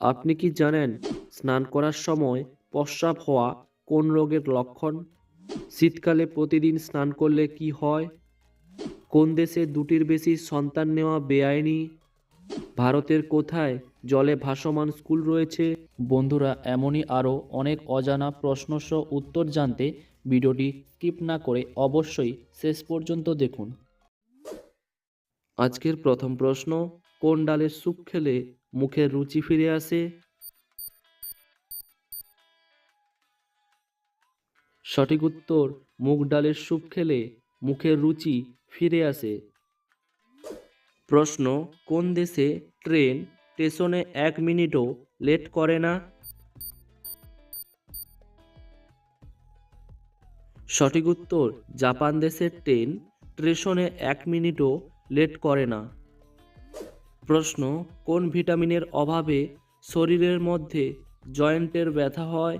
আপনি কি জানেন স্নান করার সময় প্রস্রাব হওয়া কোন রোগের লক্ষণ? শীতকালে প্রতিদিন স্নান করলে কি হয়? কোন দেশে দুটির বেশি সন্তান নেওয়া বেআইনি? ভারতের কোথায় জলে ভাসমান স্কুল রয়েছে? বন্ধুরা, এমনই আরও অনেক অজানা প্রশ্নসহ উত্তর জানতে ভিডিওটি স্কিপ না করে অবশ্যই শেষ পর্যন্ত দেখুন। আজকের প্রথম প্রশ্ন, কোন ডালের স্যুপ খেলে মুখের রুচি ফিরে আসে। সঠিক উত্তর, মুগ ডালের স্যুপ খেলে মুখের রুচি ফিরে আসে। প্রশ্ন, কোন দেশে ট্রেন স্টেশনে এক মিনিটও লেট করে না? সঠিক উত্তর, জাপান দেশের ট্রেন স্টেশনে এক মিনিটও লেট করে না। প্রশ্ন, কোন ভিটামিনের অভাবে শরীরের মধ্যে জয়েন্টের ব্যথা হয়?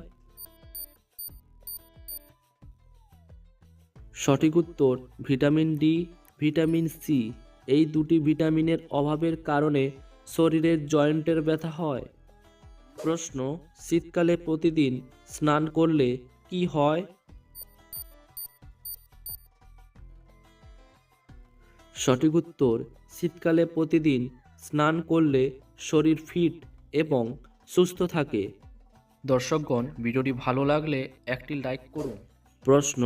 সঠিক উত্তর, ভিটামিন ডি, ভিটামিন সি। এই দুটি ভিটামিনের অভাবের কারণে শরীরের জয়েন্টের ব্যথা হয়। প্রশ্ন, শীতকালে প্রতিদিন স্নান করলে কি হয়? সঠিক উত্তর, শীতকালে প্রতিদিন স্নান করলে শরীর ফিট এবং সুস্থ থাকে। দর্শকগণ ভিডিওটি ভালো লাগলে একটি লাইক করুন। প্রশ্ন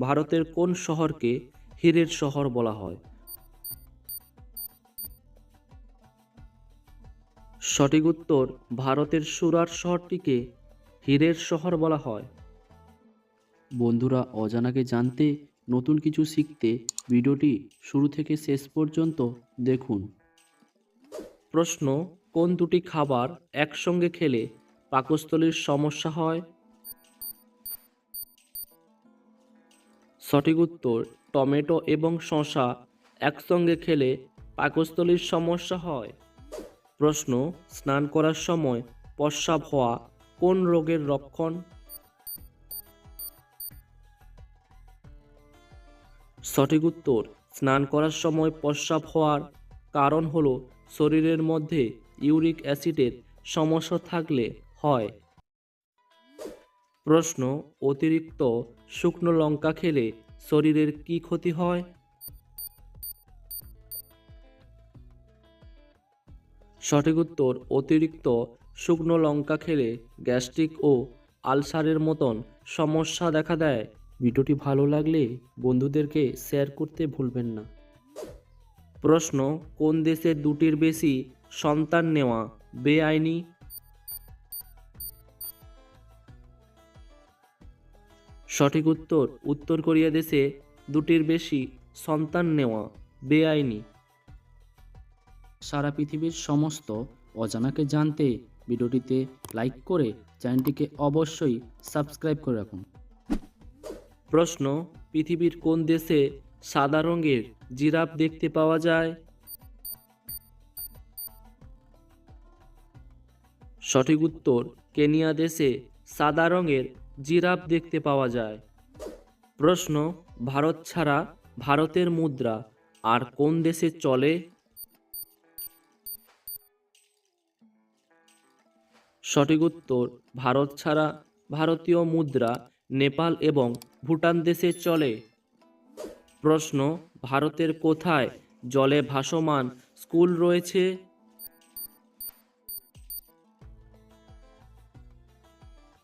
ভারতের কোন শহরকে হীরের শহর বলা হয়? সঠিক উত্তর ভারতের সুরাট শহরটিকে হীরের শহর বলা হয়। বন্ধুরা অজানাকে জানতে নতুন কিছু শিখতে ভিডিওটি শুরু থেকে শেষ পর্যন্ত দেখুন। প্রশ্ন, কোন দুটি খাবার একসঙ্গে খেলে পাকস্থলীর সমস্যা হয়? সঠিক উত্তর, টমেটো এবং শসা একসঙ্গে খেলে পাকস্থলীর সমস্যা হয়। প্রশ্ন, স্নান করার সময় প্রস্রাব হওয়া কোন রোগের লক্ষণ? সঠিক উত্তর, স্নান করার সময় প্রস্রাব হওয়ার কারণ হলো শরীরের মধ্যে ইউরিক অ্যাসিডের সমস্যা থাকলে হয়। প্রশ্ন, অতিরিক্ত শুকনো লঙ্কা খেলে শরীরের কি ক্ষতি হয়? সঠিক উত্তর, অতিরিক্ত শুকনো লঙ্কা খেলে গ্যাস্ট্রিক ও আলসারের মতন সমস্যা দেখা দেয়। ভিডিওটি ভালো লাগলে বন্ধুদেরকে শেয়ার করতে ভুলবেন না। প্রশ্ন কোন দেশে দুটির বেশি সন্তান নেওয়া বেআইনি? সঠিক উত্তর উত্তর কোরিয়া দেশে দুটির বেশি সন্তান নেওয়া বেআইনি। সারা পৃথিবীর সমস্ত অজানাকে জানতে ভিডিওটিতে লাইক করে চ্যানেলটিকে অবশ্যই সাবস্ক্রাইব করে রাখুন। প্রশ্ন পৃথিবীর কোন দেশে সাদা রঙের জিরাফ দেখতে পাওয়া যায়। সঠিক উত্তর, কেনিয়া দেশে সাদা রঙের জিরাফ দেখতে পাওয়া যায়। প্রশ্ন, ভারত ছাড়া ভারতের মুদ্রা আর কোন দেশে চলে? সঠিক উত্তর, ভারত ছাড়া ভারতীয় মুদ্রা নেপাল এবং ভুটান দেশে চলে। প্রশ্ন, ভারতের কোথায় জলে ভাসমান স্কুল রয়েছে?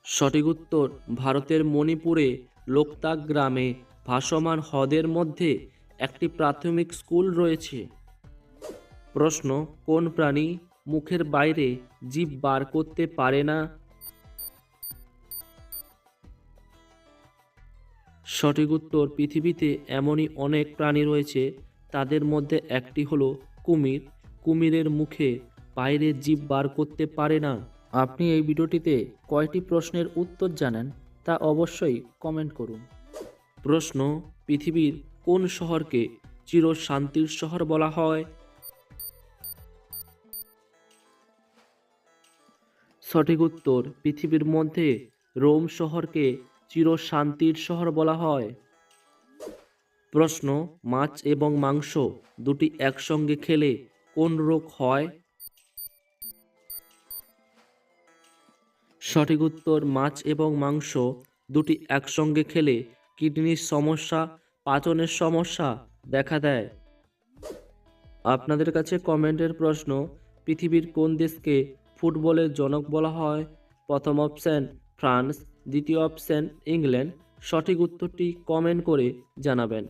সঠিক উত্তর, ভারতের মণিপুরে লোকতাক গ্রামে ভাসমান হ্রদের মধ্যে একটি প্রাথমিক স্কুল রয়েছে। প্রশ্ন, কোন প্রাণী মুখের বাইরে জীব বার করতে পারে না? সঠিক উত্তর পৃথিবীতে এমনই অনেক প্রাণী রয়েছে, তাদের মধ্যে একটি হলো কুমির। কুমিরের মুখে বাইরে জীব বার করতে পারে না। আপনি এই ভিডিওটিতে কয়টি প্রশ্নের উত্তর জানেন তা অবশ্যই কমেন্ট করুন। প্রশ্ন, পৃথিবীর কোন শহরকে চির শান্তির শহর বলা হয়? সঠিক উত্তর, পৃথিবীর মধ্যে রোম শহরকে চির শান্তির শহর বলা হয়। প্রশ্ন, মাছ এবং মাংস দুটি একসঙ্গে খেলে কোন রোগ হয়? সঠিক উত্তর, মাছ এবং মাংস দুটি একসঙ্গে খেলে কিডনির সমস্যা, পাচনের সমস্যা দেখা দেয়। আপনাদের কাছে কমেন্টের প্রশ্ন, পৃথিবীর কোন দেশকে ফুটবলের জনক বলা হয়? প্রথম অপশন, ফ্রান্স। দ্বিতীয় অপশান ইংল্যান্ড। সঠিক উত্তরটি কমেন্ট করে জানাবেন।